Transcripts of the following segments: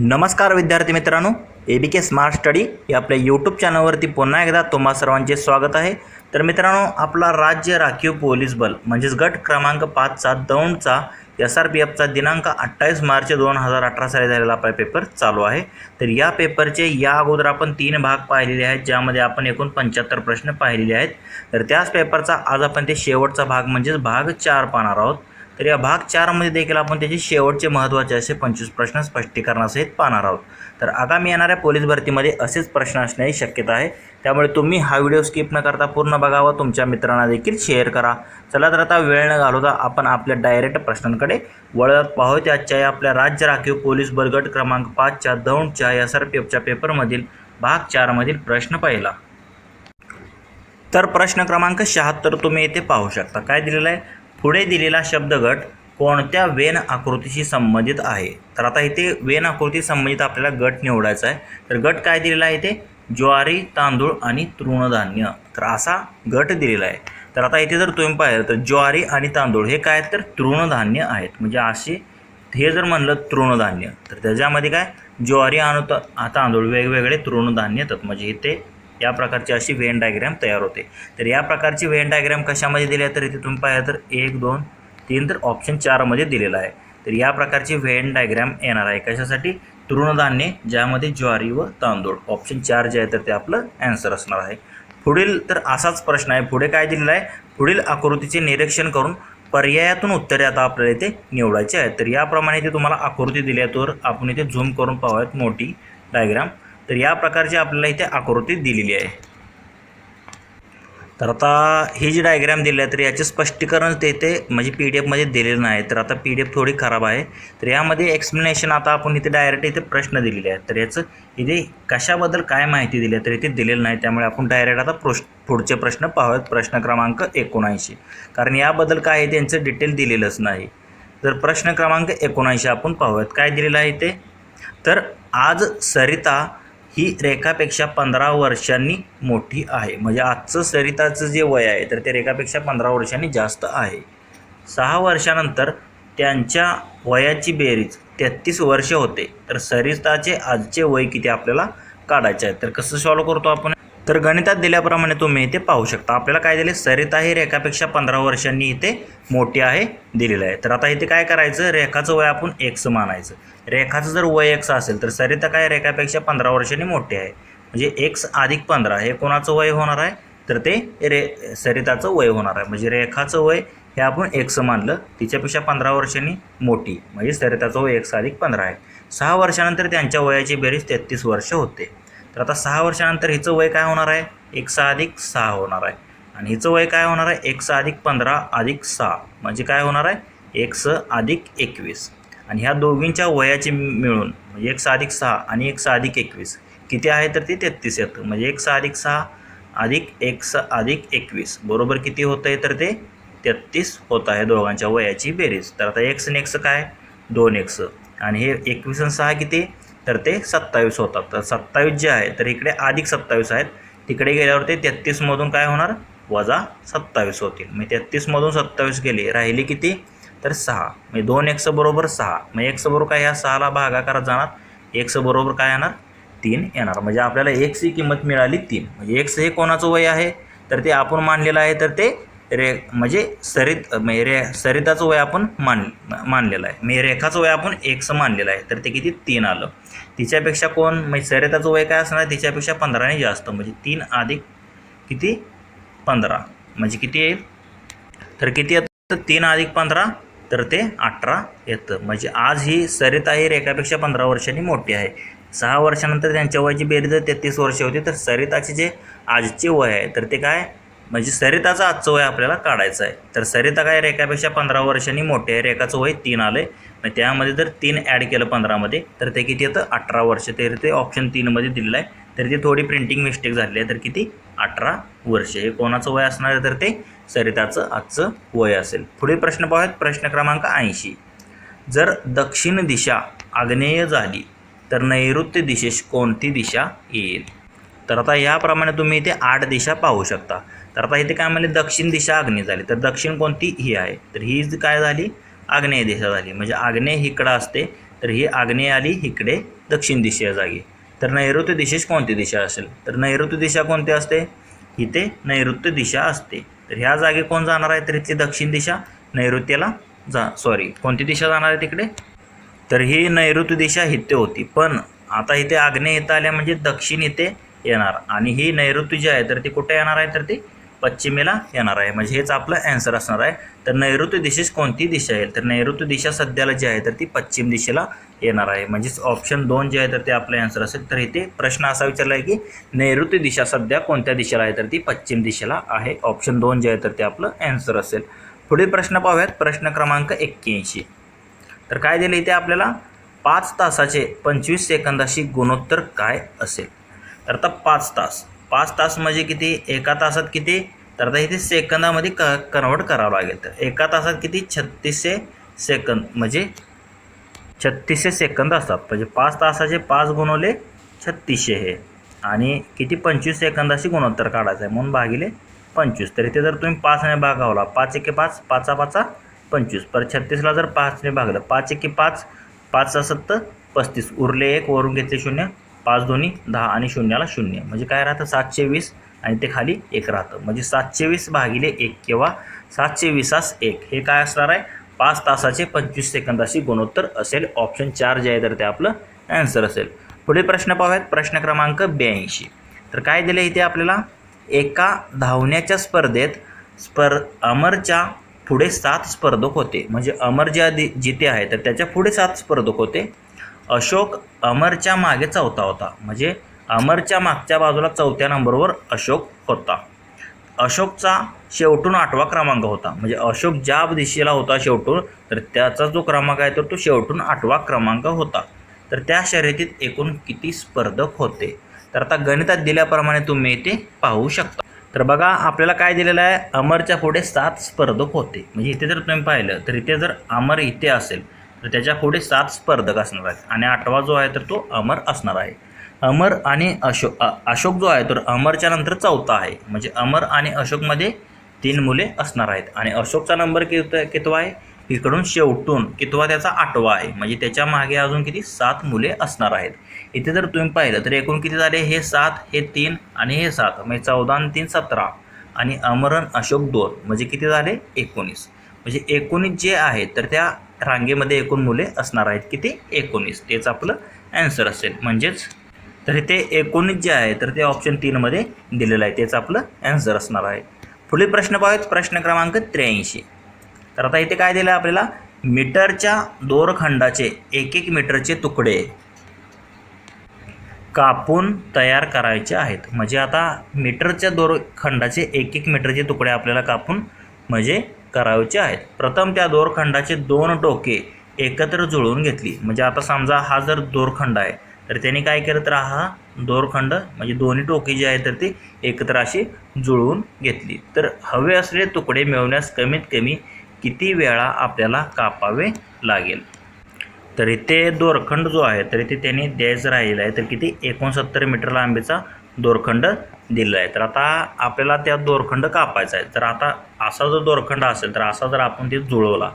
नमस्कार विद्यार्थी मित्रांनो ए बी के स्मार्ट स्टडी या आपल्या यूट्यूब चॅनलवरती पुन्हा एकदा तुम्हा सर्वांचे स्वागत आहे. तर मित्रांनो आपला राज्य राखीव पोलीस बल म्हणजेच गट क्रमांक पाचचा दौंडचा एस आर पी एफचा दिनांक अठ्ठावीस मार्च दोन हजार अठरा साली झालेला आपला पेपर चालू आहे. तर या पेपरचे या अगोदर आपण तीन भाग पाहिलेले आहेत ज्यामध्ये आपण एकूण पंच्याहत्तर प्रश्न पाहिलेले आहेत. तर त्याच पेपरचा आज आपण ते शेवटचा भाग म्हणजेच भाग चार पाहणार आहोत. तर या भाग चारमध्ये देखील आपण त्याचे शेवटचे महत्त्वाचे असे पंचवीस प्रश्न स्पष्टीकरणासहित पाहणार आहोत. तर आगामी येणाऱ्या पोलीस भरतीमध्ये असेच प्रश्न असण्याची शक्यता आहे. त्यामुळे तुम्ही हा व्हिडिओ स्किप न करता पूर्ण बघावा तुमच्या मित्रांना देखील शेअर करा. चला तर आता वेळ न घालवता आपण आपल्या डायरेक्ट प्रश्नांकडे वळत पाहूया. आजच्या या आपल्या राज्य राखीव पोलीस बलगट क्रमांक पाचच्या दौंडच्या एस आर पी एफच्या पेपरमधील भाग चारमधील प्रश्न पाहिला. तर प्रश्न क्रमांक शहात्तर तुम्ही इथे पाहू शकता. काय दिलेलं आहे? पुढे दिलेला शब्दगट कोणत्या वेन आकृतीशी संबंधित आहे? तर आता इथे वेन आकृती संबंधित आपल्याला गट निवडायचा आहे. तर गट काय दिलेला आहे इथे? ज्वारी तांदूळ आणि तृणधान्य. तर असा गट दिलेला आहे. तर आता इथे जर तुम्ही पाहिलं तर ज्वारी आणि तांदूळ हे काय आहेत? तर तृणधान्य आहेत. म्हणजे असे हे जर म्हणलं तृणधान्य तर त्याच्यामध्ये काय? ज्वारी आणि तांदूळ वेगवेगळे तृणधान्य येतात. म्हणजे इथे या प्रकारची अशी वेन डायग्रॅम तयार होते. तर या प्रकारची वेन डायग्रॅम कशामध्ये दिली आहे? तर इथे तुम्ही पाहिलं तर एक दोन तीन तर ऑप्शन चारमध्ये दिलेला आहे. तर या प्रकारची वेन डायग्रॅम येणार आहे. कशासाठी? तृणधान्य ज्यामध्ये ज्वारी व तांदूळ. ऑप्शन चार जे आहे तर ते आपलं ॲन्सर असणार आहे. पुढील तर असाच प्रश्न आहे. पुढे काय दिलेला आहे? पुढील आकृतीचे निरीक्षण करून पर्यायातून उत्तरे आता आपल्याला इथे निवडायचे आहेत. तर याप्रमाणे इथे तुम्हाला आकृती दिली आहे. तर आपण इथे झूम करून पाहूयात मोठी डायग्राम तर या प्रकारची आपल्याला इथे आकृती दिलेली आहे. तर आता ही जी डायग्रॅम दिली आहे तर याचे स्पष्टीकरण ते ते म्हणजे पी डी एफमध्ये दिलेलं नाही. तर आता पी डी एफ थोडी खराब आहे. तर यामध्ये एक्सप्लेनेशन आता आपण इथे डायरेक्ट इथे प्रश्न दिलेले आहेत. तर याचं इथे कशाबद्दल काय माहिती दिली आहे तर इथे दिलेलं नाही. त्यामुळे आपण डायरेक्ट आता प्रोश पुढचे प्रश्न पाहूयात. प्रश्न क्रमांक एकोणऐंशी. कारण याबद्दल काय आहे त्यांचं डिटेल दिलेलंच नाही. तर प्रश्न क्रमांक एकोणऐंशी आपण पाहूयात. काय दिलेलं आहे ते तर आज सरिता ही रेखापेक्षा पंधरा वर्षांनी मोठी आहे. म्हणजे आजचं सरिताचं जे वय आहे तर ते रेखापेक्षा पंधरा वर्षांनी जास्त आहे. सहा वर्षानंतर त्यांच्या वयाची बेरीज तेहतीस वर्ष होते. तर सरिताचे आजचे वय किती आपल्याला काढायचे आहे? तर कसं सॉल्व करतो आपण? तर गणितात दिल्याप्रमाणे तुम्ही इथे पाहू शकता. आपल्याला काय दिले? सरिता हे रेखापेक्षा पंधरा वर्षांनी इथे मोठी आहे दिलेलं आहे. तर आता इथे काय करायचं? रेखाचं वय आपण एक्स मानायचं. रेखाचं जर वय एक्स असेल तर सरिता काय रेखापेक्षा पंधरा वर्षांनी मोठी आहे. म्हणजे एक्स अधिक पंधरा हे कोणाचं वय होणार आहे? तर ते रे सरिताचं वय होणार आहे. म्हणजे रेखाचं वय हे आपण एक्स मानलं तिच्यापेक्षा पंधरा वर्षांनी मोठी. म्हणजे सरिताचं वय एक्स अधिक पंधरा आहे. सहा वर्षानंतर त्यांच्या वयाची बेरीज तेहतीस वर्ष होते. तर आता सहा वर्षानंतर हिचं वय काय होणार आहे? एक सहा अधिक सहा होणार आहे. आणि हिचं वय काय होणार आहे? एक सहा अधिक पंधरा अधिक सहा. म्हणजे काय होणार आहे? एक स अधिक एकवीस. आणि ह्या दोघींच्या वयाची मिळून म्हणजे एक सहा अधिक सहा आणि एक सहा अधिक एकवीस किती आहे तर ते तेहतीस येतं. म्हणजे एक सहा अधिक सहा अधिक एक स अधिक एकवीस बरोबर किती होतं आहे तर ते तेहतीस होत आहे दोघांच्या वयाची बेरीज. तर आता एक्स आणि एक्स काय? दोन एक्स. आणि हे एकवीस आणि सहा किती? तर ते सत्तावीस होतात. तर सत्तावीस जे आहे तर इकडे अधिक सत्तावीस आहेत. तिकडे गेल्यावर ते तेहतीसमधून काय होणार? वजा सत्तावीस होतील. मग तेहतीसमधून सत्तावीस गेले राहिले किती? तर सहा. म्हणजे दोन एक्स बरोबर सहा. मग एक्स बरोबर काय? ह्या सहाला भागाकारात जाणार. एक्स बरोबर काय येणार? तीन येणार. म्हणजे आपल्याला एक्सची किंमत मिळाली तीन. म्हणजे एक्स हे कोणाचं वय आहे? तर ते आपण मानलेलं आहे. तर ते रे म्हणजे सरित म्हणजे रे सरिताचं वय आपण मान मानलेलं आहे. म्हणजे रेखाचं वय आपण एक्स मानलेलं आहे. तर ते किती? तीन आलं. तिच्यापेक्षा कोण? म्हणजे सरिताचं वय काय असणार? तिच्यापेक्षा पंधराने जास्त. म्हणजे तीन अधिक किती? पंधरा. म्हणजे किती येईल? तर किती येतं? तर तीन अधिक पंधरा तर ते अठरा येतं. म्हणजे आज ही सरिता ही रेखापेक्षा पंधरा वर्षांनी मोठी आहे. सहा वर्षानंतर त्यांच्या वयाची बेरीज जर तेहतीस वर्ष होती. तर सरिताचे जे आजचे वय आहे तर ते काय? म्हणजे सरिताचं आजचं वय आपल्याला काढायचं आहे. तर सरिता काय रेखापेक्षा पंधरा वर्षांनी मोठी आहे. रेखाचं वय तीन आलं आहे मग त्यामध्ये जर तीन ॲड केलं पंधरामध्ये तर ते किती येतं? अठरा वर्ष. तर ते ऑप्शन तीनमध्ये दिलेलं आहे. तर ती थोडी प्रिंटिंग मिस्टेक झाली आहे तर किती? अठरा वर्षे. हे कोणाचं वय असणार आहे तर ते सरिताचं आजचं वय असेल. पुढील प्रश्न पाहूयात. प्रश्न क्रमांक ऐंशी. जर दक्षिण दिशा आग्नेय झाली तर नैऋत्य दिशेस कोणती दिशा येईल? तर आता याप्रमाणे तुम्ही इथे आठ दिशा पाहू शकता. तर आता इथे काय म्हणले? दक्षिण दिशा आग्नेय झाली. तर दक्षिण कोणती? ही आहे. तर ही काय झाली? आग्नेय दिशा झाली. म्हणजे आग्नेय इकडं असते तर ही आग्नेय आली इकडे दक्षिण दिशेच्या जागी. तर नैऋत्य दिशेस कोणती दिशा असेल? तर नैऋत्य दिशा कोणती असते? इथे नैऋत्य दिशा असते. तर ह्या जागी कोण जाणार आहे? तर इथली दक्षिण दिशा नैऋत्यला जा सॉरी कोणती दिशा जाणार आहे तिकडे? तर ही नैऋत्य दिशा इथे होती. पण आता इथे आग्नेय इथं आल्या म्हणजे दक्षिण इथे येणार. आणि ही नैऋत्य जी आहे तर ती कुठे येणार आहे? तर ती पश्चिमेला येणार आहे. म्हणजे हेच आपलं ॲन्सर असणार आहे. तर नैऋत्य दिशेस कोणती दिशा येईल? तर नैऋत्य दिशा सध्याला जी आहे तर ती पश्चिम दिशेला येणार आहे. म्हणजेच ऑप्शन दोन जे आहे तर ते आपलं ॲन्सर असेल. तर इथे प्रश्न असा विचारला आहे की नैऋत्य दिशा सध्या कोणत्या दिशेला आहे? तर ती पश्चिम दिशेला आहे. ऑप्शन दोन जे आहे तर ते आपलं ॲन्सर असेल. पुढील प्रश्न पाहूयात. प्रश्न क्रमांक एक्क्याऐंशी. तर काय दिलं इथे आपल्याला? पाच तासाचे पंचवीस सेकंदाशी गुणोत्तर काय असेल? तर आता पाच तास. पाच तास म्हणजे किती? एका तासात किती? तर आता इथे सेकंदामध्ये क कन्वर्ट करावं लागेल. तर एका तासात किती? छत्तीसशे सेकंद. म्हणजे छत्तीसशे सेकंद असतात. म्हणजे पाच तासाचे पाच गुणवले छत्तीसशे हे. आणि किती? पंचवीस सेकंदाशी गुणोत्तर काढायचं आहे. म्हणून भागिले पंचवीस. तर इथे जर तुम्ही पाचने भागावला पाच एके पाच पाचा पाचा पंचवीस. पर छत्तीसला जर पाचने भागलं पाच एके पाच पाच सत्तर पस्तीस. उरले एक वरून घेतले शून्य पाच दोन्ही दहा आणि शून्याला शून्य. म्हणजे काय राहतं? सातशे वीस आणि ते खाली एक राहतं. म्हणजे सातशे वीस भागिले एक किंवा सातशे वीसास एक. हे काय असणार आहे? पाच तासाचे पंचवीस सेकंदाशी गुणोत्तर असेल. ऑप्शन चार जे आहे तर ते आपलं ॲन्सर असेल. पुढील प्रश्न पाहूयात. प्रश्न क्रमांक ब्याऐंशी. तर काय दिलं इथे आपल्याला? एका धावण्याच्या स्पर्धेत स्पर अमरच्या पुढे सात स्पर्धक होते. म्हणजे अमर ज्या जिथे आहे तर त्याच्या पुढे सात स्पर्धक होते. अशोक अमरच्या मागे चौथा होता. म्हणजे अमरच्या मागच्या बाजूला चौथ्या नंबरवर अशोक होता. अशोकचा शेवटून आठवा क्रमांक होता. म्हणजे अशोक ज्या दिशेला होता शेवटून तर त्याचा जो क्रमांक आहे तर तो शेवटून आठवा क्रमांक होता. तर त्या शर्यतीत एकूण किती स्पर्धक होते? तर आता गणितात दिल्याप्रमाणे तुम्ही इथे पाहू शकता. तर बघा आपल्याला काय दिलेलं आहे? अमरच्या पुढे सात स्पर्धक होते. म्हणजे इथे जर तुम्ही पाहिलं तर इथे जर अमर इथे असेल तर त्याच्या पुढे सात स्पर्धक असणार आहेत. आणि आठवा जो आहे तर तो अमर असणार आहे. अमर आणि अशोक अशोक जो आहे तर अमरच्या नंतर चौथा आहे. म्हणजे अमर आणि अशोकमध्ये तीन मुले असणार आहेत. आणि अशोकचा नंबर कित कितवा आहे? इकडून शेवटून कितवा त्याचा आठवा आहे. म्हणजे त्याच्यामागे अजून किती? सात मुले असणार आहेत. इथे जर तुम्ही पाहिलं तर एकूण किती झाले? हे सात हे तीन आणि हे सात. म्हणजे चौदा आणि तीन सतरा. आणि अमरन अशोक दोन. म्हणजे किती झाले? एकोणीस. म्हणजे एकोणीस जे आहेत तर त्या रांगेमध्ये एकूण मुले असणार आहेत किती? एकोणीस. तेच आपलं ॲन्सर असेल. म्हणजेच तर इथे एकोणीस जे आहे तर ते ऑप्शन तीनमध्ये दिलेलं आहे. तेच आपलं ॲन्सर असणार आहे. पुढील प्रश्न पाहूयात. प्रश्न क्रमांक त्र्याऐंशी. तर आता इथे काय दिलं आहे आपल्याला? मीटरच्या दोरखंडाचे एक एक मीटरचे तुकडे कापून तयार करायचे आहेत. म्हणजे आता मीटरच्या दोरखंडाचे एक एक मीटरचे तुकडे आपल्याला कापून म्हणजे करायचे आहेत. प्रथम त्या दोरखंडाचे दोन टोके एकत्र जुळवून घेतली. म्हणजे आता समजा हा जर दोरखंड आहे तर त्याने काय केलं तर हा दोरखंड म्हणजे दोन्ही टोके जे आहेत तर ते एकत्र अशी जुळवून घेतली. तर हवे असलेले तुकडे मिळवण्यास कमीत कमी किती वेळा आपल्याला कापावे लागेल? तर इथे दोरखंड जो आहे तर इथे त्यांनी द्यायचं राहिलेलं आहे तर किती? एकोणसत्तर मीटर लांबीचा दोरखंड दिलेला आहे. तर आता आपल्याला त्या दोरखंड कापायचा आहे. तर आता असा जर दोरखंड असेल तर असा जर आपण ते जुळवला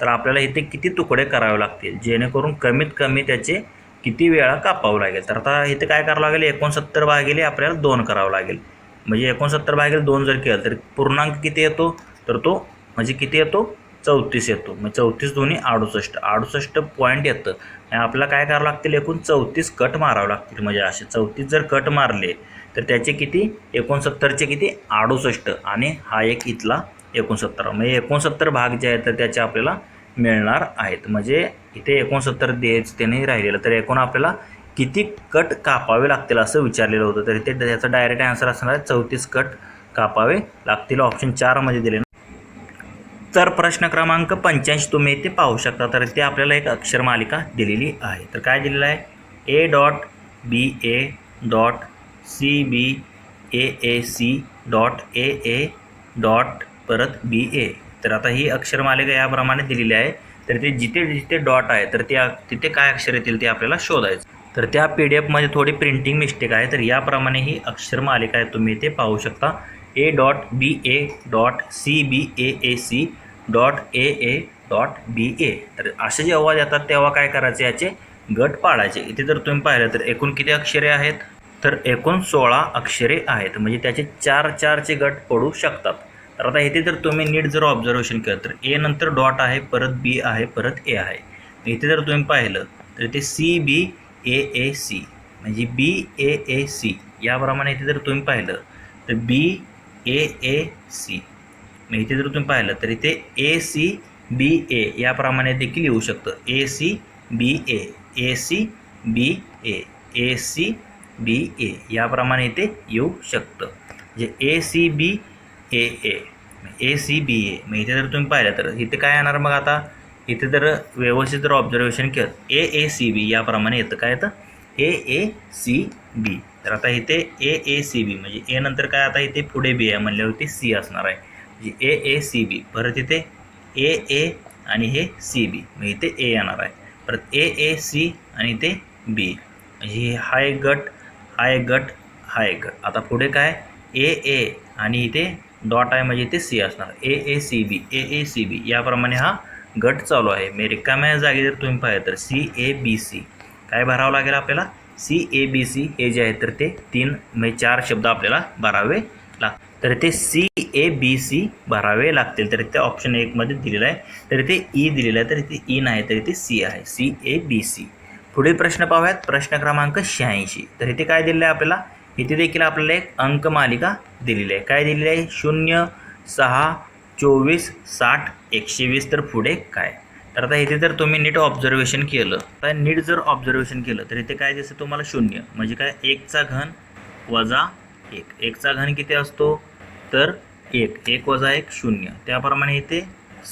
तर आपल्याला इथे किती तुकडे करावे लागतील? जेणेकरून कमीत कमी त्याचे किती वेळा कापावं लागेल? तर आता इथे काय करावं लागेल? एकोणसत्तर भागिले आपल्याला दोन करावं लागेल. म्हणजे एकोणसत्तर भागिले दोन जर केलं तर पूर्णांक किती येतो? तर तो म्हणजे किती येतो? चौतीस येतो. मग चौतीस दोन्ही अडुसष्ट. अडुसष्ट पॉईंट येतं. आणि आपल्याला काय करावं लागतील? एकूण चौतीस कट मारावं लागतील. म्हणजे असे चौतीस जर कट मारले तर त्याचे किती? एकोणसत्तरचे किती? अडुसष्ट. आणि हा एक इथला एकोणसत्तर. म्हणजे एकोणसत्तर भाग जे आहेत तर त्याचे आपल्याला मिळणार आहेत. म्हणजे इथे एकोणसत्तर द्यायचं त्याने राहिलेलं. तर एकूण आपल्याला किती कट कापावे लागतील असं विचारलेलं होतं. तर इथे त्याचा डायरेक्ट आन्सर असणार आहे चौतीस कट कापावे लागतील. ऑप्शन चारमध्ये दिले तर प्रश्न क्रमांक पंच्याऐंशी तुम्ही इथे पाहू शकता. तर ते आपल्याला एक अक्षर मालिका दिलेली आहे. तर काय दिलेलं आहे? A dot B A dot C B A A C dot A A dot परत बी ए. तर आता ही अक्षरमालिका याप्रमाणे दिलेली आहे. तर ते जिथे जिथे डॉट आहे तर त्या तिथे काय अक्षर येतील ते आपल्याला शोधायचं. तर त्या पी डी एफमध्ये थोडी प्रिंटिंग मिस्टेक आहे. तर याप्रमाणे ही अक्षरमालिका आहे तुम्ही ते पाहू शकता. A dot B A dot C B A A C dot A A dot B A तर असे जेव्हा येतात तेव्हा काय करायचे याचे? गट पाळायचे. इथे जर तुम्ही पाहिलं तर एकूण किती अक्षरे आहेत? तर एकूण सोळा अक्षरे आहेत. म्हणजे त्याचे चार चारचे गट पडू शकतात. तर आता इथे जर तुम्ही नीट जर ऑब्झर्वेशन केलं तर ए नंतर डॉट आहे परत बी आहे परत ए आहे. इथे जर तुम्ही पाहिलं तर इथे C B A A C म्हणजे बी ए ए सी याप्रमाणे इथे जर तुम्ही पाहिलं तर बी ए ए सी मग इथे जर तुम्ही पाहिलं तर इथे ए सी बी ए याप्रमाणे देखील येऊ शकतं. A C B A A C B A A C B A याप्रमाणे इथे येऊ शकतं. म्हणजे ए C B A A A C B ए मग इथे जर तुम्ही पाहिलं तर इथे काय येणार मग आता? इथे जर व्यवस्थित जर ऑब्झर्वेशन केलं ए ए सी बी याप्रमाणे येतं. काय येतं? ए ए सी बी तर आता इथे ए ए सी बी म्हणजे ए नंतर काय आता इथे पुढे बी आहे म्हणल्यावरती सी असणार आहे. म्हणजे ए ए सी बी परत इथे ए ए आणि हे सी बी मग इथे ए येणार आहे. परत ए ए सी आणि ते बी म्हणजे हा एक गट हा एक गट हा एक गट. आता पुढे काय? ए ए आणि इथे डॉट आहे म्हणजे इथे सी असणार. A A C B. A A C B. याप्रमाणे हा गट चालू आहे. मी रिकाम्या जागी जर तुम्ही पाहिलं तर सी ए बी सी. काय भरावं लागेल आपल्याला? सी ए बी सी हे जे आहे तर ते तीन म्हणजे चार शब्द आपल्याला भरावे लाग तर ते सी ए बी सी भरावे लागतील. तर ते ऑप्शन एकमध्ये दिलेलं आहे. तर ते ई दिलेलं आहे. तर इथे e ई e नाही तर इथे सी आहे. सी ए बी सी पुढील प्रश्न पाहूयात. प्रश्न क्रमांक शहाऐंशी. तर इथे काय दिलेलं आहे आपल्याला? इथे देखील आपल्याला एक अंक मालिका दिलेली आहे. काय दिलेली आहे? शून्य सहा चोवीस साठ एकशे वीस. तर पुढे काय? तर आता इथे जर तुम्ही नीट ऑब्झर्वेशन केलं तर नीट जर ऑब्झर्वेशन केलं तर इथे काय दिसतं तुम्हाला? शून्य. म्हणजे काय? एकचा घन वजा एक. एकचा घन किती असतो? तर एक. एक वजा एक शून्य. त्याप्रमाणे इथे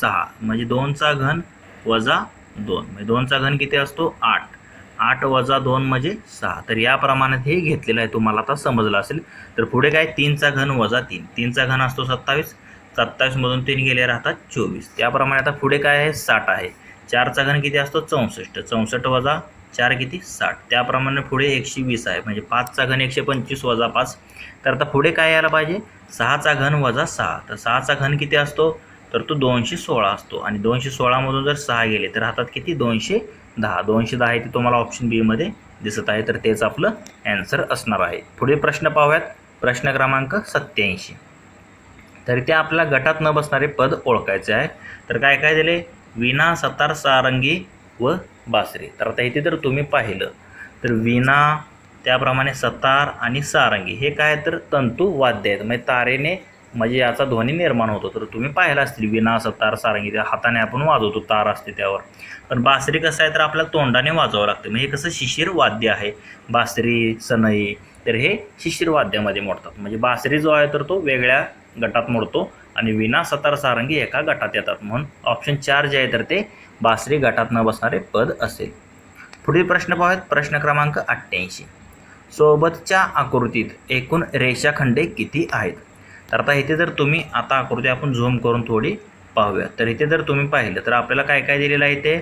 सहा. म्हणजे दोनचा घन वजा दोन. म्हणजे दोनचा घन किती असतो? आठ. आठ वजा दोन म्हणजे सहा. तर याप्रमाणे हे घेतलेलं आहे तुम्हाला आता समजलं असेल. तर पुढे काय? तीनचा घन वजा तीन. तीनचा घन असतो सत्तावीस. सत्तावीसमधून तीन गेले राहतात चोवीस. त्याप्रमाणे आता पुढे काय आहे? साठ आहे. चारचा घन किती असतो? चौसष्ट. चौसष्ट वजा चार किती? साठ. त्याप्रमाणे पुढे एकशे वीस आहे. म्हणजे पाचचा घन एकशे पंचवीस वजा पाच. तर आता पुढे काय यायला पाहिजे? सहाचा घन वजा सहा. तर सहाचा घन किती असतो? तर तो दोनशे सोळा असतो. आणि दोनशे सोळामधून जर सहा गेले तर हातात किती? दोनशे दहा दोनशे दहा ते तुम्हाला ऑप्शन बीमध्ये दिसत आहे. तर तेच आपलं ॲन्सर असणार आहे. पुढील प्रश्न पाहूयात. प्रश्न क्रमांक सत्याऐंशी तर ते आपल्या गटात न बसणारे पद ओळखायचे आहे. तर काय काय दिले? विना सतार सारंगी व बासरी. तर आता इथे जर तुम्ही पाहिलं तर विना त्याप्रमाणे सतार आणि सारंगी हे काय तर तंतू वाद्य आहेत. म्हणजे तारेने म्हणजे याचा ध्वनी निर्माण होतो. तर तुम्ही पाहिला असतील विना सतार सारंगी त्या हाताने आपण वाजवतो तार असते त्यावर. पण बासरी कसं आहे तर आपल्याला तोंडाने वाजवावं लागतं. म्हणजे कसं शिशिर वाद्य आहे बासरी सनई तर हे शिशिर वाद्यामध्ये मोडतात. म्हणजे बासरी जो आहे तर तो वेगळ्या गटात मोडतो आणि विना सतार सारंगी एका गटात येतात. म्हणून ऑप्शन चार जे आहे तर ते बासरी गटात न बसणारे पद असेल. पुढील प्रश्न पाहूयात. प्रश्न क्रमांक अठ्ठ्याऐंशी. सोबतच्या आकृतीत एकूण रेषाखंडे किती आहेत? तर आता इथे जर तुम्ही आता आकृती आपण झूम करून थोडी पाहूया. तर इथे जर तुम्ही पाहिलं तर आपल्याला काय काय दिलेलं आहे ते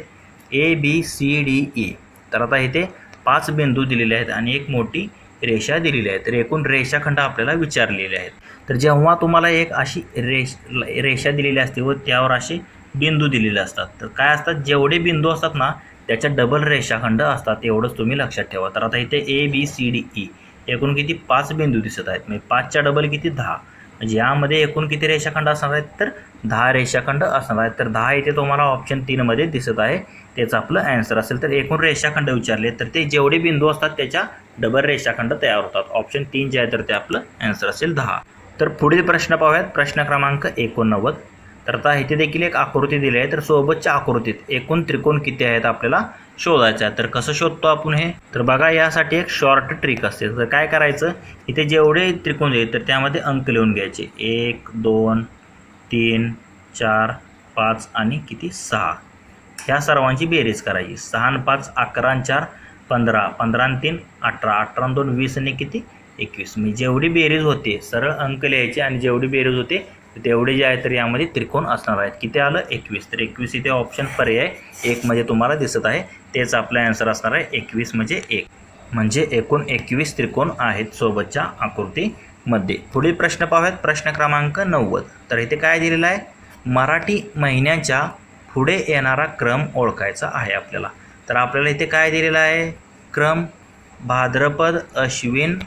A B C D E तर आता इथे पाच बिंदू दिलेले आहेत आणि एक मोठी रेषा दिलेली आहे. तर एकूण रेषाखंड आपल्याला विचारलेले आहेत. तर जेव्हा तुम्हाला एक अशी रेष रेषा दिलेली असते व त्यावर असे बिंदू दिलेले असतात तर काय असतात? जेवढे बिंदू असतात ना त्याच्या डबल रेषाखंड असतात एवढंच तुम्ही लक्षात ठेवा. तर आता इथे A B C D E एकूण किती? पाच बिंदू दिसत आहेत. म्हणजे पाचच्या डबल किती? दहा. म्हणजे यामध्ये एकूण किती रेषाखंड असणार आहेत? तर दहा रेषाखंड असणार आहेत. तर दहा इथे तुम्हाला ऑप्शन तीनमध्ये दिसत आहे. त्याचं आपलं ॲन्सर असेल. तर एकूण रेषाखंड विचारले तर ते जेवढे बिंदू असतात त्याच्या डबल रेषाखंड तयार होतात. ऑप्शन तीन जे आहे तर ते आपलं ॲन्सर असेल दहा. तर पुढील प्रश्न पाहूयात. प्रश्न क्रमांक एकोणनव्वद. तर आता इथे देखील एक आकृती दिली आहे. तर सोबतच्या आकृतीत एकूण त्रिकोण किती आहेत आपल्याला? शोधायचं आहे. तर कसं शोधतो आपण हे? तर बघा यासाठी एक शॉर्ट ट्रिक असते. तर काय करायचं? इथे जेवढे त्रिकोण येईल तर त्यामध्ये अंक लिहून घ्यायचे. एक दोन तीन चार पाच आणि किती? सहा. ह्या सर्वांची बेरीज करायची. सहा आणि पाच अकरा आणि चार पंधरा. पंधरा आणि तीन अठरा. अठरा दोन वीस आणि किती? एकवीस. मी जेवढी बेरीज होते सरळ अंक लिहायचे आणि जेवढी बेरीज होते तेवढे जे आहे तर यामध्ये त्रिकोण असणार आहेत. किती आलं? एकवीस. तर एकवीस इथे ऑप्शन पर्याय एक म्हणजे तुम्हाला दिसत आहे. तेच आपला ॲन्सर असणार आहे. एकवीस म्हणजे एक. म्हणजे एकूण एकवीस त्रिकोण आहेत सोबतच्या आकृतीमध्ये पुढील प्रश्न पाहूयात. प्रश्न क्रमांक नव्वद. तर इथे काय दिलेलं आहे? मराठी महिन्याच्या पुढे येणारा क्रम ओळखायचा आहे आपल्याला. तर आपल्याला इथे काय दिलेलं आहे? क्रम भाद्रपद अश्विन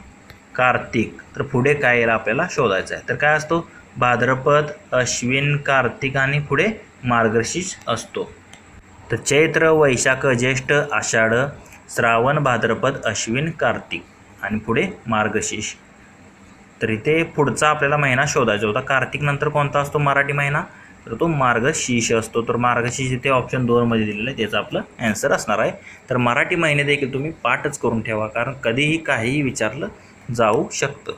कार्तिक. तर पुढे काय येईल आपल्याला शोधायचं आहे. तर काय असतो? भाद्रपद अश्विन कार्तिक आणि पुढे मार्गशीर्ष असतो. तर चैत्र वैशाख ज्येष्ठ आषाढ श्रावण भाद्रपद अश्विन कार्तिक आणि पुढे मार्गशीर्ष. तर इथे पुढचा आपल्याला महिना शोधायचा होता. कार्तिक नंतर कोणता असतो? मराठी महिना. तर तो मार्गशीर्ष असतो. तर मार्गशीर्ष इथे ऑप्शन दोनमध्ये दिलेलं आहे. त्याचं आपलं ॲन्सर असणार आहे. तर मराठी महिने देखील तुम्ही पाठच करून ठेवा. कारण कधीही काहीही विचारलं जाऊ शकतं.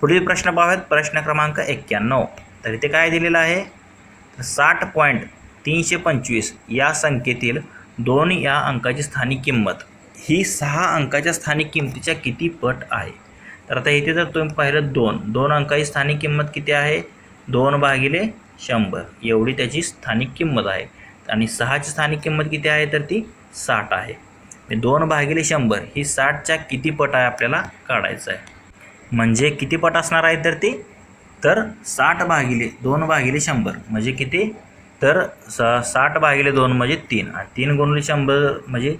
पुढील प्रश्न पाहूयात. प्रश्न क्रमांक एक्क्याण्णव. तर इथे काय दिलेलं आहे? साठ पॉईंट तीनशे पंचवीस या संख्येतील दोन या अंकाची स्थानिक किंमत. ही सहा अंकाच्या स्थानिक किंमतीच्या किती पट आहे? तर आता इथे जर तुम्ही पाहिलं दोन दोन अंकाची स्थानिक किंमत किती आहे? दोन भागिले शंभर. एवढी त्याची स्थानिक किंमत आहे. आणि सहाची स्थानिक किंमत किती आहे? तर ती साठ आहे. म्हणजे दोन भागिले शंभर ही साठच्या किती पट आहे आपल्याला काढायचं आहे? म्हणजे किती पट असणार आहे तर ते? तर साठ भागिले दोन भागिले शंभर. म्हणजे किती? तर स साठ भागिले दोन म्हणजे तीन. आणि तीन गुणले शंभर म्हणजे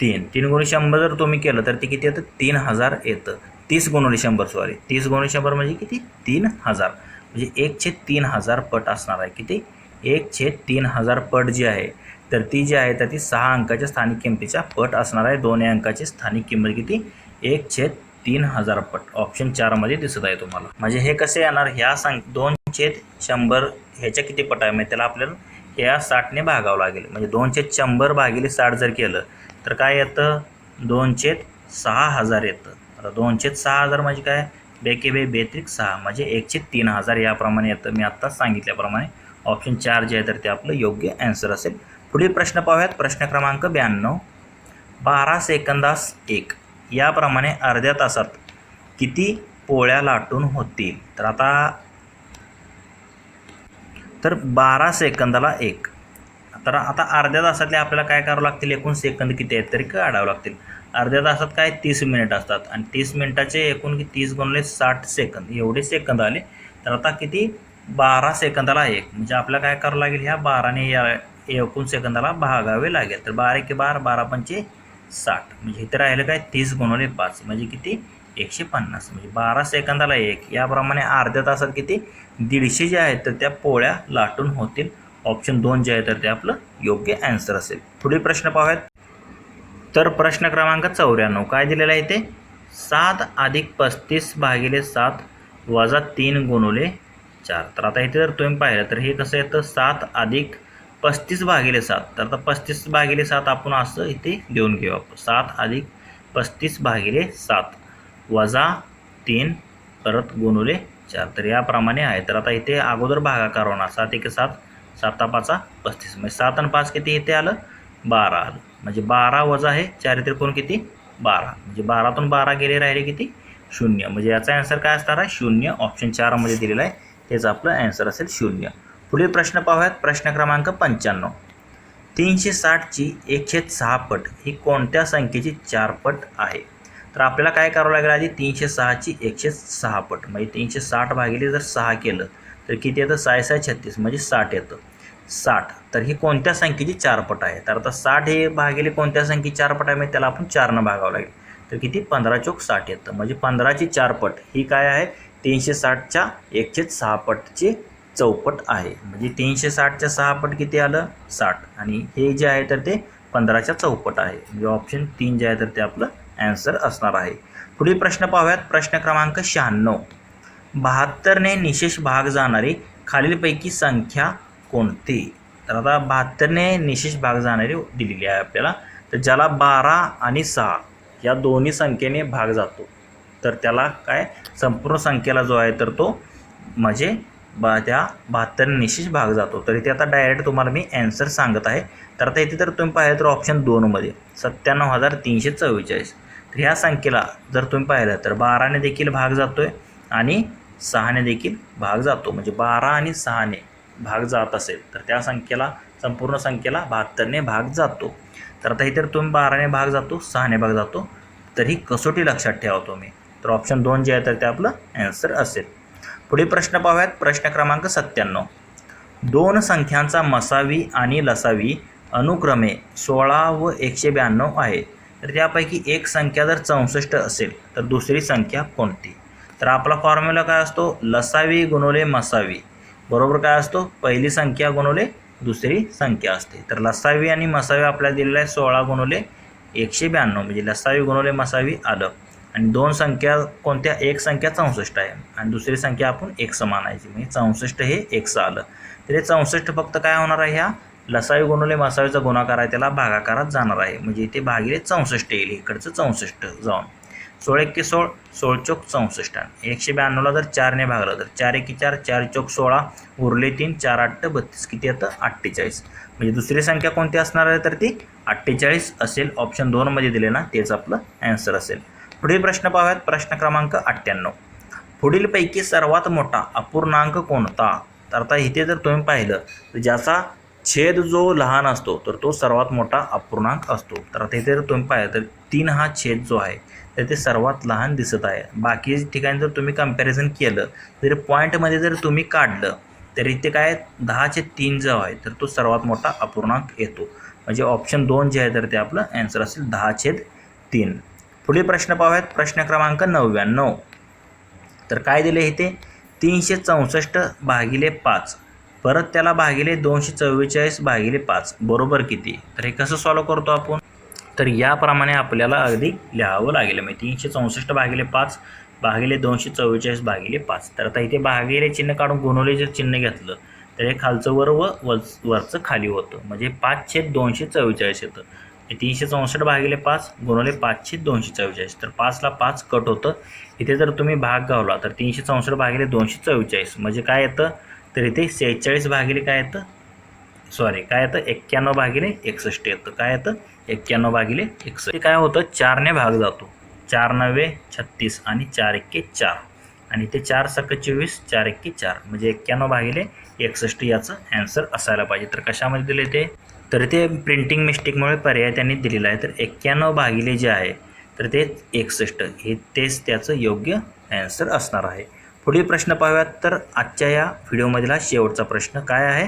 तीन. तीन गुणले शंभर जर तुम्ही केलं तर ते किती येतं? तीन हजार येतं. तीस गुणले शंभर सॉरी तीस गुणले शंभर म्हणजे किती? तीन हजार. म्हणजे एक छेद तीन हजार पट असणार आहे. किती? एक छेद तीन हजार पट जी आहे तर ती जी आहे तर ती सहा अंकाच्या स्थानिक किमतीच्या पट असणार आहे. दोन या अंकाची स्थानिक किंमत किती? एक छेद तीन हजार पट. ऑप्शन चारमध्ये दिसत आहे तुम्हाला. म्हणजे हे कसे येणार? ह्या सांग दोन छेद शंभर ह्याच्या किती पट आहे? म्हणजे त्याला आपल्याला ह्या साठने भागावं लागेल. म्हणजे दोन छेद शंभर भागिले साठ जर केलं तर काय येतं? दोन छेद सहा हजार येतं. आता दोन छेद सहा हजार म्हणजे काय? बेके बे बेत्रिक सहा. म्हणजे एकशे तीन हजार याप्रमाणे येतं. मी आत्ताच सांगितल्याप्रमाणे ऑप्शन चार जे आहे तर ते आपलं योग्य ॲन्सर असेल. पुढील प्रश्न पाहूयात. प्रश्न क्रमांक ब्याण्णव. बारा सेकंदास एक. याप्रमाणे अर्ध्या तासात किती पोळ्या लाटून होतील? तर आता तर बारा सेकंदाला एक. तर आता अर्ध्या तासातले आपल्याला काय करावं लागतील? एकूण सेकंद किती आहेत? तरी काढावं लागतील. अर्ध्या तासात काय? तीस मिनिट असतात. आणि तीस मिनिटाचे एकूण की तीस गुणले साठ सेकंद. एवढे सेकंद आले. तर आता किती? बारा सेकंदाला एक. म्हणजे आपल्याला काय करावं लागेल? ह्या बाराने या एकूण सेकंदाला भागावे लागेल. तर बारा के बार बारा पंचे साठ. म्हणजे इथं राहिलं काय? तीस गुणवले पाच. म्हणजे किती? एकशे पन्नास. म्हणजे बारा सेकंदाला एक. याप्रमाणे अर्ध्या तासात किती? दीडशे जे आहेत तर त्या पोळ्या लाटून होतील. ऑप्शन दोन जे आहे तर ते आपलं योग्य ॲन्सर असेल. पुढील प्रश्न पाहूयात. तर प्रश्न क्रमांक चौऱ्याण्णव. काय दिलेला आहे ते सात अधिक पस्तीस भागिले सात वजा तीन गुणुले चार. तर आता इथे जर तुम्ही पाहिलं तर हे कसं येतं? सात अधिक पस्तीस भागिले सात. तर आता पस्तीस भागिले सात आपण असं इथे लिहून घेऊ आपण. सात अधिक पस्तीस भागिले सात वजा तीन परत गुणुले चार. तर याप्रमाणे आहे. तर आता इथे अगोदर भागाकार होणार. सात एक सात साता पाचा पस्तीस. म्हणजे सात आणि पाच किती इथे आलं? बारा आलं. म्हणजे बारा वजा आहे चार त्रिकोण किती? बारा. म्हणजे बारातून बारा गेले राहिले किती? शून्य. म्हणजे याचा ॲन्सर काय असणार आहे? शून्य. ऑप्शन चारमध्ये दिलेला आहे. त्याचं आपलं ॲन्सर असेल शून्य. पुढील प्रश्न पाहूयात. प्रश्न क्रमांक पंच्याण्णव. तीनशे साठची एकशे सहा पट ही कोणत्या संख्येची चार पट आहे? तर आपल्याला काय करावं लागेल आधी? तीनशे सहाची एकशे सहा पट. म्हणजे तीनशे साठ भागिले जर सहा केलं तर किती येतं? साय साय छत्तीस. म्हणजे साठ येतं. साठ. तर ही कोणत्या संख्येची चार पट आहे? तर आता साठ हे भागिले कोणत्या संख्येची चार पट आहे? म्हणजे त्याला आपण चारनं भागावं लागेल. तर किती? पंधरा चौक साठ येतं. म्हणजे पंधराची चार पट ही काय आहे? तीनशे साठच्या एकशे सहा पटची चौपट आहे. म्हणजे तीनशे साठच्या सहा पट किती आलं? साठ. आणि हे जे आहे तर ते पंधराच्या चौपट आहे. म्हणजे ऑप्शन तीन जे आहे तर ते आपलं ॲन्सर असणार आहे. पुढील प्रश्न पाहूयात. प्रश्न क्रमांक शहाण्णव. बहात्तरने निशेष भाग जाणारी खालीलपैकी संख्या कोणती? तर आता बहात्तरने निशेष भाग जाणारी दिलेली आहे आपल्याला. तर ज्याला बारा आणि सहा या दोन्ही संख्येने भाग जातो. तर त्याला काय? संपूर्ण संख्येला जो आहे तर तो म्हणजे बा त्या बहात्तरने निशेष भाग जातो. तर इथे आता डायरेक्ट तुम्हाला मी ॲन्सर सांगत आहे. तर आता इथे तर तुम्ही पाहिलं तर ऑप्शन दोनमध्ये सत्त्याण्णव हजार तीनशे चव्वेचाळीस. तर ह्या संख्येला जर तुम्ही पाहिलं तर बाराने देखील भाग जातो आहे आणि सहाने देखील भाग जातो. म्हणजे बारा आणि सहाने भाग जात असेल तर त्या संख्येला संपूर्ण संख्येला बहात्तरने भाग जातो. तर आता इथे तुम्ही बाराने भाग जातो सहाने भाग जातो. तर ही कसोटी लक्षात ठेवा तुम्ही. तर ऑप्शन दोन जे आहे तर ते आपलं ॲन्सर असेल. पुढे प्रश्न पाहूयात. प्रश्न क्रमांक सत्त्याण्णव. दोन संख्यांचा मसावी आणि लसावी अनुक्रमे सोळा व एकशे ब्याण्णव आहे. तर त्यापैकी एक संख्या जर चौसष्ट असेल तर दुसरी संख्या कोणती? तर आपला फॉर्म्युला काय असतो? लसावी गुणवले मसावी. बरोबर काय असतो? पहिली संख्या गुणवले दुसरी संख्या असते. तर लसावी आणि मसावी आपल्याला दिलेला आहे सोळा गुणवले एकशे ब्याण्णव. म्हणजे लसावी गुणवले मसावी आलं. आणि दोन संख्या कोणत्या? एक संख्या चौसष्ट आहे. आणि दुसरी संख्या आपण एक मानायची म्हणजे चौसष्ट हे एकसं आलं. तर हे चौसष्ट फक्त काय होणार आहे? ह्या लसावी गुणवले मसावीचा गुणाकार आहे. त्याला भागाकारात जाणार आहे. म्हणजे इथे भागिले चौसष्ट येईल. इकडचं चौसष्ट जाऊन. सोळ एक्के सोळ सोळ चोक चौसष्ट. एकशे ब्याण्णवला जर चारने भागलं तर चार एकी चार चार चौक सोळा उरले तीन चार आठ बत्तीस. किती येतं? अठ्ठेचाळीस. म्हणजे दुसरी संख्या कोणती असणार आहे? तर ती अठ्ठेचाळीस असेल. ऑप्शन दोनमध्ये दिले ना तेच आपलं ॲन्सर असेल. पुढील प्रश्न पाहूयात. प्रश्न क्रमांक अठ्ठ्याण्णव. पुढीलपैकी सर्वात मोठा अपूर्णांक कोणता? तर आता इथे जर तुम्ही पाहिलं तर ज्याचा छेद जो लहान असतो तर तो सर्वात मोठा अपूर्णांक असतो. तर आता इथे जर तुम्ही पाहिलं तर तीन हा छेद जो आहे तर ते सर्वात लहान दिसत आहे. बाकी ठिकाणी जर तुम्ही कंपॅरिझन केलं तर पॉईंटमध्ये जर तुम्ही काढलं तर इथे काय दहाचे तीन जो आहे तर तो सर्वात मोठा अपूर्णांक येतो. म्हणजे ऑप्शन दोन जे आहे तर ते आपलं ॲन्सर असेल दहा छेद तीन. पुढील प्रश्न पाहूयात. प्रश्न क्रमांक नव्याण्णव. तर काय दिले इथे? तीनशे चौसष्ट भागिले पाच. परत त्याला भागिले दोनशे चव्वेचाळीस भागिले पाच. बरोबर किती? तर हे कसं सॉल्व करतो आपण? तर याप्रमाणे आपल्याला अगदी लिहावं लागेल. म्हणजे तीनशे चौसष्ट भागिले पाच भागिले दोनशे चव्वेचाळीस भागिले पाच. तर आता इथे भागिले चिन्ह काढून गुणवले जर चिन्ह घेतलं तर हे खालचं वर व वरचं खाली होतं. म्हणजे पाच छेद दोनशे चव्वेचाळीस येतं. तीनशे चौसष्ट भागिले पाच गुणवले पाचशे दोनशे चव्वेचाळीस. तर पाचला पाच कट होतं. इथे जर तुम्ही भाग गावला तर तीनशे चौसष्ट भागिले दोनशे चव्वेचाळीस. म्हणजे काय येतं? तर इथे सेहेचाळीस भागिले काय येतं? सॉरी काय येतं? एक्क्याण्णव भागिले एकसष्ट येतं. काय येतं? एक्क्याण्णव भागिले एकसष्ट. ते काय होतं? चारने भाग जातो. चार नव्वे छत्तीस आणि चार एक्के चार. आणि ते चार सक चोवीस चार एक्के चार. म्हणजे एक्क्याण्णव भागिले एकसष्ट याचं ॲन्सर असायला पाहिजे. तर कशामध्ये दिले ते? तर ते प्रिंटिंग मिस्टेकमुळे पर्याय त्यांनी दिलेला आहे. तर एक्क्याण्णव भागिले जे आहे तर ते एकसष्ट. हे तेच त्याचं योग्य ॲन्सर असणार आहे. पुढील प्रश्न पाहूयात. तर आजच्या या व्हिडिओमधला शेवटचा प्रश्न काय आहे?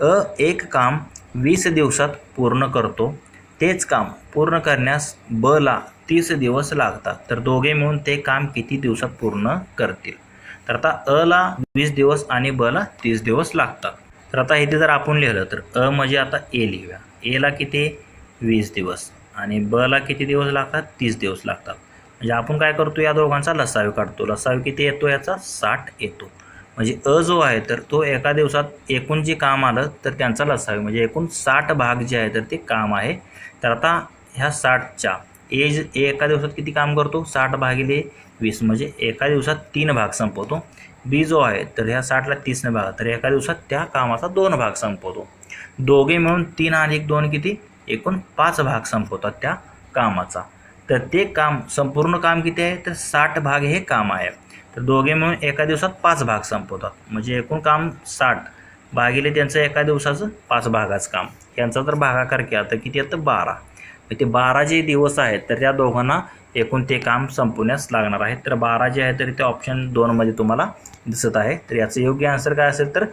अ एक काम वीस दिवसात पूर्ण करतो. तेच काम पूर्ण करण्यास ब ला तीस दिवस लागतात. तर दोघे मिळून ते काम किती दिवसात पूर्ण करतील? तर आता अ ला वीस दिवस आणि ब ला तीस दिवस लागतात. तर आता इथे जर आपण लिहिलं तर अ म्हणजे आता ए लिहूया. एला किती? वीस दिवस. आणि ब ला किती दिवस लागतात? तीस दिवस लागतात. म्हणजे आपण काय करतो या दोघांचा लसावी काढतो. लसावी किती येतो याचा? साठ येतो. म्हणजे अ जो आहे तर तो एका दिवसात एकूण जे काम आलं तर त्यांचा लसावी म्हणजे एकूण साठ भाग जे आहे तर ते काम आहे. तर आता ह्या साठच्या एज ए एका दिवसात किती काम करतो? साठ भागिले वीस. म्हणजे एका दिवसात तीन भाग संपवतो. बी जो आहे तर ह्या साठला तीसने भाग तर एका दिवसात त्या कामाचा दोन भाग संपवतो. दोघे मिळून तीन अधिक दोन किती? एकूण पाच भाग संपवतात त्या कामाचा. तर ते काम संपूर्ण काम किती आहे? तर साठ भाग हे काम आहे. तर दोघे मिळून एका दिवसात पाच भाग संपवतात. म्हणजे एकूण काम साठ. भागिले त्यांचं एका दिवसाचं पाच भागाचं काम. यांचा जर भागाकार केला तर किती येतं? बारा. ते बारा जे दिवस आहेत तर त्या दोघांना एकूण ते काम संपवण्यास लागणार आहे. तर बारा जे आहे तर ते ऑप्शन दोनमध्ये तुम्हाला दिसत आहे. तर याचं योग्य आन्सर काय असेल तर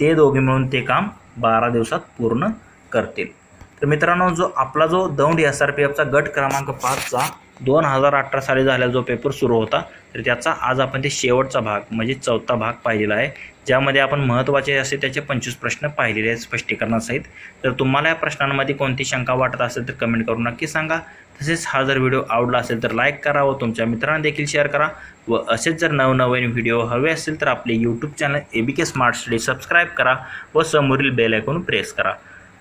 ते दोघे मिळून ते काम बारा दिवसात पूर्ण करतील. तर मित्रांनो जो आपला जो दौंड एस आर पी एफचा गट क्रमांक पाचचा दोन हजार अठरा साली झाला जो पेपर सुरू होता तर त्याचा आज आपण ते शेवटचा भाग म्हणजे चौथा भाग पाहिलेला आहे. ज्यामध्ये आपण महत्त्वाचे असे त्याचे पंचवीस प्रश्न पाहिलेले आहेत स्पष्टीकरणासहित. तर तुम्हाला या प्रश्नांमध्ये कोणती शंका वाटत असेल तर कमेंट करून नक्की सांगा. तसेच हा जर व्हिडिओ आवडला असेल तर लाईक करा व तुमच्या मित्रांना देखील शेअर करा. व असेच जर नवनवीन व्हिडिओ हवे असेल तर आपले YouTube channel A B K smart study subscribe करा व समोरील बेल आयकॉन प्रेस करा.